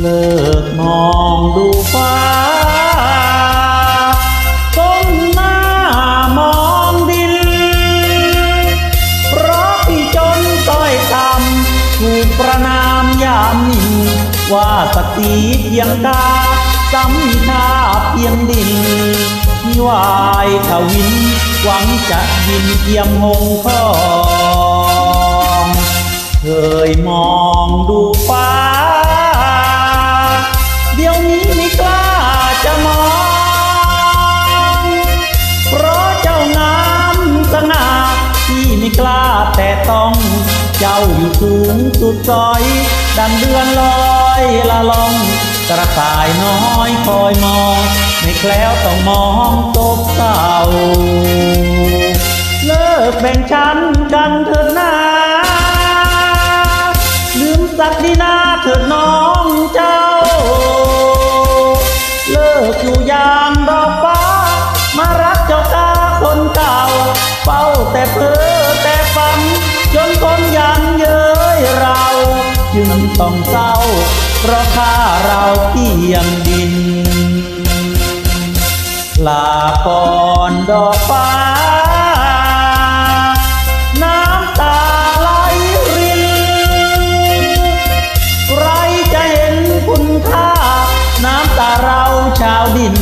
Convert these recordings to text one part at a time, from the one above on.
เลิกมองดูฟ้าก้มหน้ามองดิน เพราะที่จนต้อยต่ำถูกประนามยามหมิ่นว่าสตรีเพียงกาซ้ำชาเพียงดินที่วายทวิน หวังจะยินเทียมหงทอง เคยมองดูฟ้า กล้าแต่ต้อง เจ้าอยู่สูงสุดซอย ดังเดือนลอยละลอง กระต่ายน้อยคอยมอง ไม่แคล้วต้องมองตกเศร้าเลิกแบ่งชั้นกันเถิดนาลืมสักดีนาเถิดน้องเจ้า เลิกอยู่อย่างดอกฟ้า มารักเจ้ากาคนเก่า เฝ้าแต่เพ้อ จนคนยันเย้ยเรา จึงต้องเศร้า เพราะค่าเราเพียงดิน ลาก่อนดอกฟ้า น้ำตาไหลรินใครจะเห็นคุณค่า น้ำตาเราชาวดิน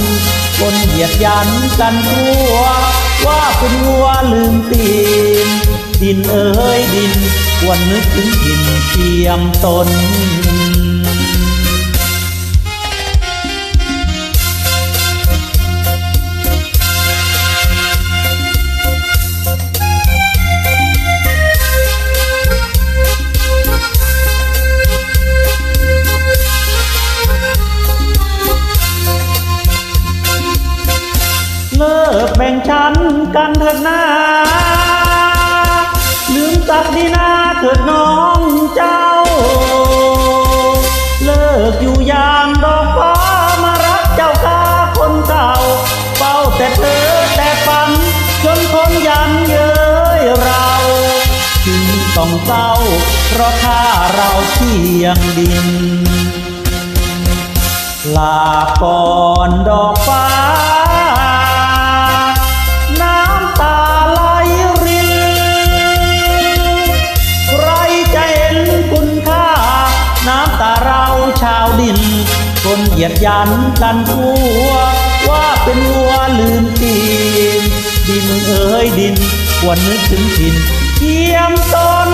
คนเหยียดยันกันทั่วว่าเป็นวัวลืมตีน ดินเอ้ยดินควรนึกถึงถิ่นเทียมตนเลิกแบ่งชั้นกันเถิดนา สักดีนาเถิดน้องเจ้า เลิกอยู่ยางดอกฟ้ามารักเจ้ากาคนเก่าเฝ้าแต่เธอแต่ฝัน จนคนยันเย้ยเราจึงต้องเศร้า เพราะค่าเราเพียงดินลาก่อนดอกฟ้า เหยียดยันกันทั่วว่าเป็นวัวลืมตีน ดินเอ้ยดินควรนึกถึงถิ่นเทียมตน